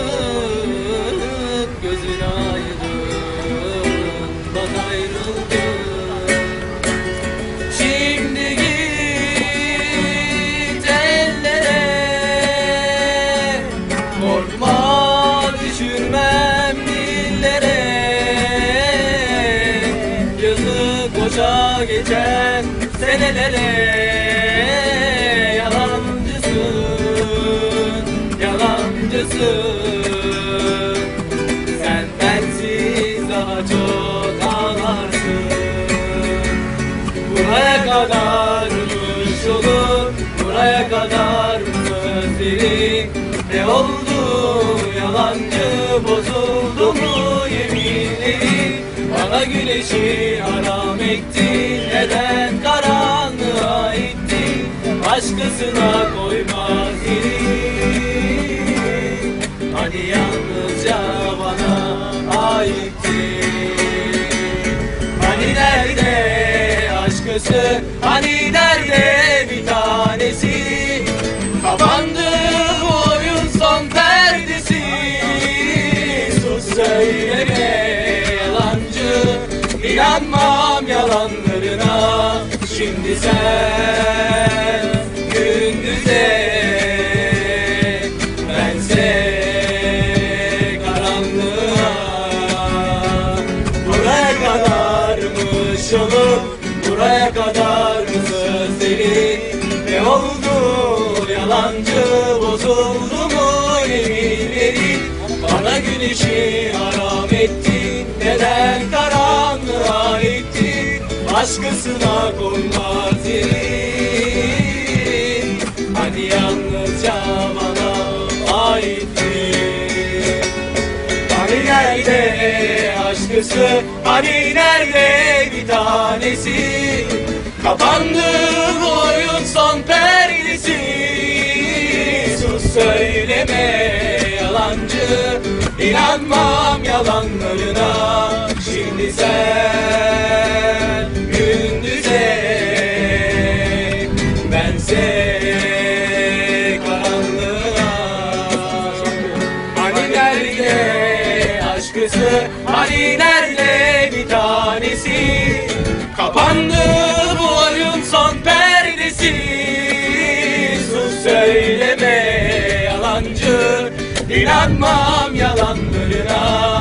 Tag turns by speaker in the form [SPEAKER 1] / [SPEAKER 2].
[SPEAKER 1] Ayrılık gözün aydın Bak ayrıldım Şimdi git ellere. Korkma düşürmem dillere. Yazık boşa geçen senelere Sen bensiz daha çok ağlarsın Buraya kadarmış yolun Buraya kadar sözlerin Ne oldu yalancı bozuldu mu yeminlerin Bana güneşi haram ettin Neden karanlığa ittin Başkasına koymaz yerin Hani yalnızca bana aitti Hani nerede aşkısı? Hani nerede bir tanesi? Kapandı bu oyun son perdesi. Sus söyleme yalancı. İnanmam yalanlarına. Şimdi sen Mı sözlerin Ne oldu? Yalancı bozuldu mu yeminlerin Bana güneşi haram ettin Neden karanlığa ittin Başkasına koymaz yerin. Hani yalnızca bana aittin Hani nerede aşkısı? Hani nerede bir tanesi Kapandı oyun son perdesi. Sus söyleme yalancı. İnanmam yalanlarına. Şimdi sen gündüze. Bense karanlığa. Hani nerede aşkısı? Hani nerede yalancı. İnanmam yalanlarına.